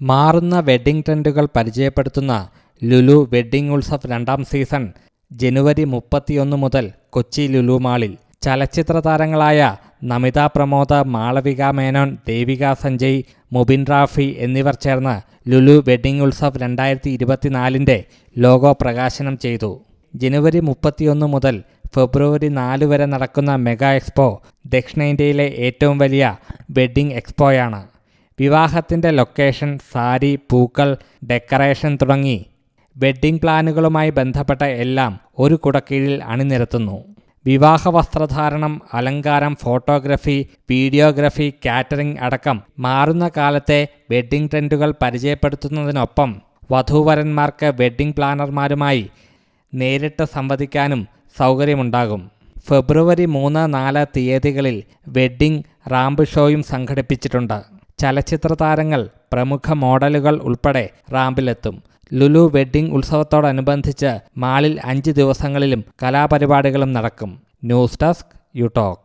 മാറുന്ന വെഡ്ഡിംഗ് ട്രെൻഡുകൾ പരിചയപ്പെടുത്തുന്ന ലുലു വെഡ്ഡിംഗ് ഉത്സവ് രണ്ടാം സീസൺ ജനുവരി മുപ്പത്തിയൊന്ന് മുതൽ കൊച്ചി ലുലു മാളിൽ. ചലച്ചിത്ര താരങ്ങളായ നമിത പ്രമോദ് മാളവിക മേനോൻ ദേവിക സഞ്ജയ് മുബിൻ റാഫി എന്നിവർ ചേർന്ന് ലുലു വെഡ്ഡിംഗ് ഉത്സവ് രണ്ടായിരത്തി ഇരുപത്തിനാലിന്റെ ലോഗോ പ്രകാശനം ചെയ്തു. ജനുവരി മുപ്പത്തിയൊന്ന് മുതൽ ഫെബ്രുവരി നാല് വരെ നടക്കുന്ന മെഗാ എക്സ്പോ ദക്ഷിണേന്ത്യയിലെ ഏറ്റവും വലിയ വെഡ്ഡിംഗ് എക്സ്പോയാണ്. വിവാഹത്തിന്റെ ലൊക്കേഷൻ സാരി പൂക്കൾ ഡെക്കറേഷൻ തുടങ്ങി വെഡ്ഡിംഗ് പ്ലാനുകളുമായി ബന്ധപ്പെട്ട എല്ലാം ഒരു കുടക്കീഴിൽ അണിനിരത്തുന്നു. വിവാഹ വസ്ത്രധാരണം അലങ്കാരം ഫോട്ടോഗ്രഫി വീഡിയോഗ്രഫി കാറ്ററിംഗ് അടക്കം മാറുന്ന കാലത്തെ വെഡ്ഡിംഗ് ട്രെൻഡുകൾ പരിചയപ്പെടുത്തുന്നതിനൊപ്പം വധൂവരന്മാർക്ക് വെഡ്ഡിംഗ് പ്ലാനർമാരുമായി നേരിട്ട് സംവദിക്കാനും സൗകര്യമുണ്ടാകും. ഫെബ്രുവരി മൂന്ന് നാല് തീയതികളിൽ വെഡ്ഡിംഗ് റാമ്പ് ഷോയും സംഘടിപ്പിച്ചിട്ടുണ്ട്. ചലച്ചിത്ര താരങ്ങൾ പ്രമുഖ മോഡലുകൾ ഉൾപ്പെടെ റാമ്പിലെത്തും. ലുലു വെഡ്ഡിംഗ് ഉത്സവത്തോടനുബന്ധിച്ച് മാളിൽ അഞ്ച് ദിവസങ്ങളിലും കലാപരിപാടികളും നടക്കും. News desk you talk